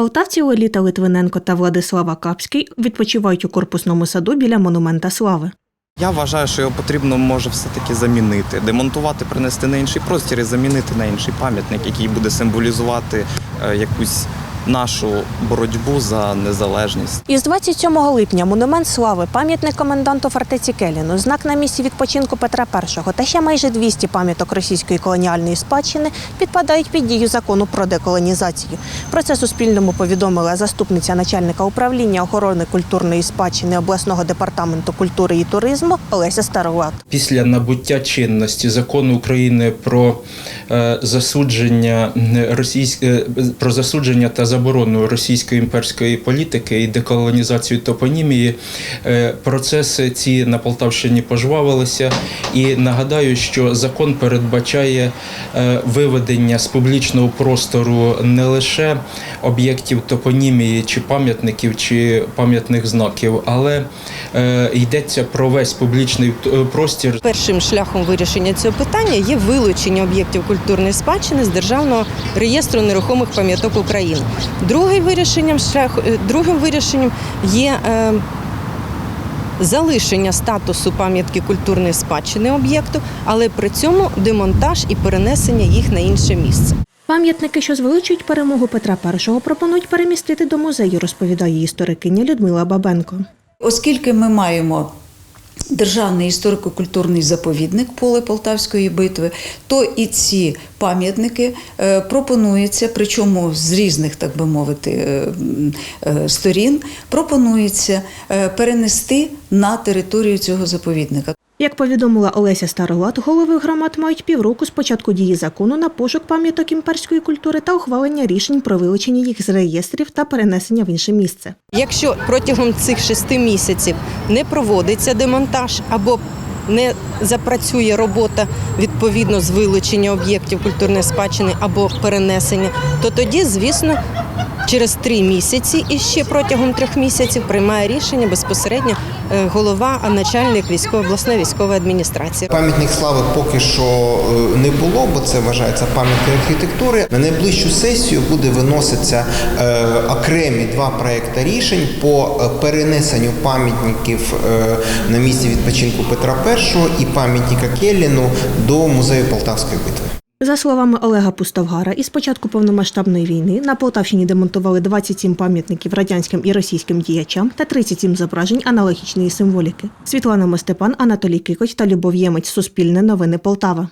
Полтавці Оліта Литвиненко та Владислава Капський відпочивають у корпусному саду біля монумента слави. Я вважаю, що його потрібно може все-таки замінити, демонтувати, принести на інший простір і замінити на інший пам'ятник, який буде символізувати е, якусь нашу боротьбу за незалежність. Із 27 липня монумент слави, пам'ятник коменданту фортеці Келіну, знак на місці відпочинку Петра І та ще майже 200 пам'яток російської колоніальної спадщини підпадають під дію закону про деколонізацію. Про це Суспільному повідомила заступниця начальника управління охорони культурної спадщини обласного департаменту культури і туризму Олеся Староват. Після набуття чинності закону України про е, засудження російськ... е, про засудження та заборону російської імперської політики і деколонізацію топонімії, е, процеси ці на Полтавщині пожвавилися. І нагадаю, що закон передбачає е, виведення з публічного простору не лише об'єктів топонімії чи пам'ятників чи пам'ятних знаків, але е, йдеться про весь публічний простір Першим шляхом вирішення цього питання є вилучення об'єктів культурної спадщини з державного реєстру нерухомих пам'яток України. Другим вирішенням шлях, е, другим вирішенням є е, залишення статусу пам'ятки культурної спадщини об'єкту, але при цьому демонтаж і перенесення їх на інше місце. Пам'ятники, що звеличують перемогу Петра І, пропонують перемістити до музею, розповідає історикиня Людмила Бабенко. Оскільки ми маємо державний історико-культурний заповідник поле Полтавської битви, то і ці пам'ятники пропонуються, пропонується, причому з різних, так би мовити, е, е, сторін, пропонується е, перенести на територію цього заповідника. Як повідомила Олеся Староват, голови громад мають півроку з початку дії закону на пошук пам'яток імперської культури та ухвалення рішень про вилучення їх з реєстрів та перенесення в інше місце. Якщо протягом цих шести місяців не проводиться демонтаж або не запрацює робота відповідно з вилучення об'єктів культурної спадщини або перенесення, то тоді, звісно, через три місяці і ще протягом трьох місяців приймає рішення безпосередньо е, голова, а начальник військової обласної військової адміністрації. Пам'ятник слави поки що е, не було, бо це вважається пам'яткою архітектури. На найближчу сесію буде виноситися е, окремі два проекти рішень по перенесенню пам'ятників на місці відпочинку Петра І і пам'ятника Келліну до музею Полтавської битви. За словами Олега Пустовгара, із початку повномасштабної війни на Полтавщині демонтували 27 пам'ятників радянським і російським діячам та 37 зображень аналогічної символіки. Світлана Мостепан, Анатолій Кикоч та Любов Ємець. Суспільне новини Полтава.